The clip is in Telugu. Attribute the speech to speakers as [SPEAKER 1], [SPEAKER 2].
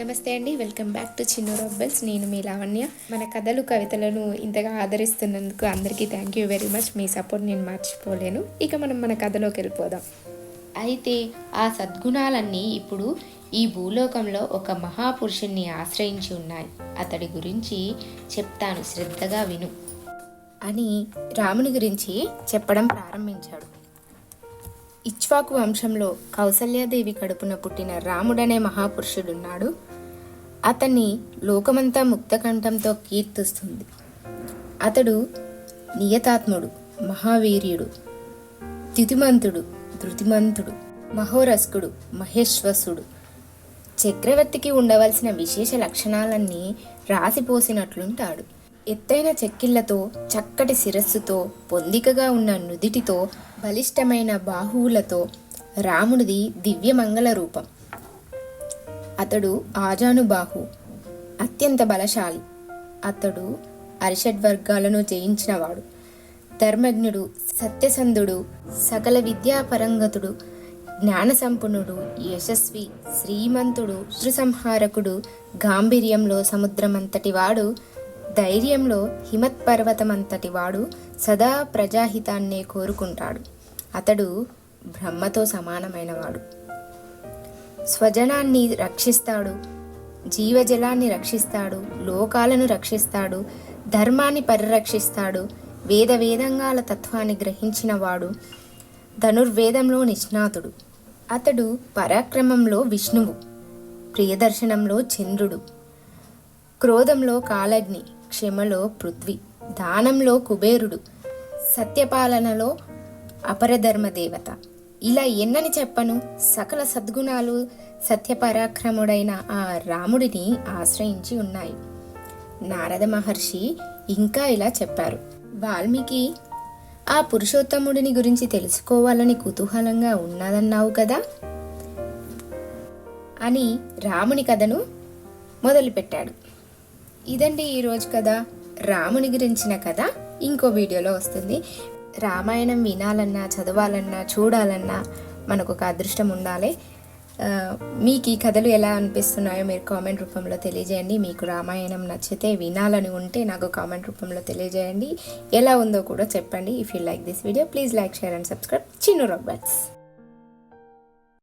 [SPEAKER 1] నమస్తే అండి. వెల్కమ్ బ్యాక్ టు చిన్ను రబ్బల్స్ నేను మీ లావణ్య. మన కథలు కవితలను ఇంతగా ఆదరిస్తున్నందుకు అందరికీ థ్యాంక్ యూ వెరీ మచ్ మీ సపోర్ట్ నేను మర్చిపోలేను. ఇక మనం మన కథలోకి వెళ్ళిపోదాం. అయితే ఆ సద్గుణాలన్నీ ఇప్పుడు ఈ భూలోకంలో ఒక మహాపురుషుణ్ణి ఆశ్రయించి ఉన్నాయి. అతడి గురించి చెప్తాను. శ్రద్ధగా విను. అని రాముని గురించి చెప్పడం ప్రారంభించాడు. ఇచ్వాకు వంశంలో కౌసల్యాదేవి కడుపున పుట్టిన రాముడనే మహాపురుషుడున్నాడు. అతన్ని లోకమంతా ముక్తకంఠంతో కీర్తిస్తుంది. అతడు నియతాత్ముడు మహావీర్యుడు త్యుతిమంతుడు ధృతిమంతుడు మహోరస్కుడు మహేశ్వసుడు. చక్రవర్తికి ఉండవలసిన విశేష లక్షణాలన్నీ రాసిపోసినట్లుంటాడు. ఎత్తైన చెక్కిళ్ళతో చక్కటి శిరస్సుతో పొందికగా ఉన్న నుదిటితో బలిష్టమైన బాహువులతో రాముడిది దివ్యమంగళ రూపం. అతడు ఆజానుబాహు అత్యంత బలశాలి. అతడు అరిషడ్ వర్గాలను జయించినవాడు. ధర్మజ్ఞుడు సత్యసంధుడు సకల విద్యాపరంగతుడు జ్ఞానసంపన్నుడు యశస్వి శ్రీమంతుడు సంహారకుడు గాంభీర్యంలో సముద్రమంతటివాడు వాడు ధైర్యంలో హిమత్పర్వతమంతటి వాడు సదా ప్రజాహితాన్నే కోరుకుంటాడు. అతడు బ్రహ్మతో సమానమైనవాడు. స్వజనాన్ని రక్షిస్తాడు జీవజలాన్ని రక్షిస్తాడు లోకాలను రక్షిస్తాడు ధర్మాన్ని పరిరక్షిస్తాడు వేద వేదంగాల తత్వాన్ని గ్రహించినవాడు ధనుర్వేదంలో నిష్ణాతుడు. అతడు పరాక్రమంలో విష్ణువు ప్రియదర్శనంలో చంద్రుడు క్రోధంలో కాలగ్ని క్షమలో పృథ్వీ దానంలో కుబేరుడు సత్యపాలనలో అపరధర్మదేవత ఇలా ఎన్నని చెప్పను? సకల సద్గుణాలు సత్యపరాక్రముడైన ఆ రాముడిని ఆశ్రయించి ఉన్నాయి. నారద మహర్షి ఇంకా ఇలా చెప్పారు. వాల్మీకి ఆ పురుషోత్తముడిని గురించి తెలుసుకోవాలని కుతూహలంగా ఉన్నదన్నావు కదా? అని రాముని కథను మొదలుపెట్టాడు. ఇదండి ఈరోజు కథ రాముని గురించిన కథ. ఇంకో వీడియోలో వస్తుంది. రామాయణం వినాలన్నా చదవాలన్నా చూడాలన్నా మనకు ఒక అదృష్టం ఉండాలి. మీకు ఈ కథలు ఎలా అనిపిస్తున్నాయో మీరు కామెంట్ రూపంలో తెలియజేయండి. మీకు రామాయణం నచ్చితే వినాలని ఉంటే నాకు కామెంట్ రూపంలో తెలియజేయండి. ఎలా ఉందో కూడా చెప్పండి. If you like this video please like share and subscribe Chinnu Roberts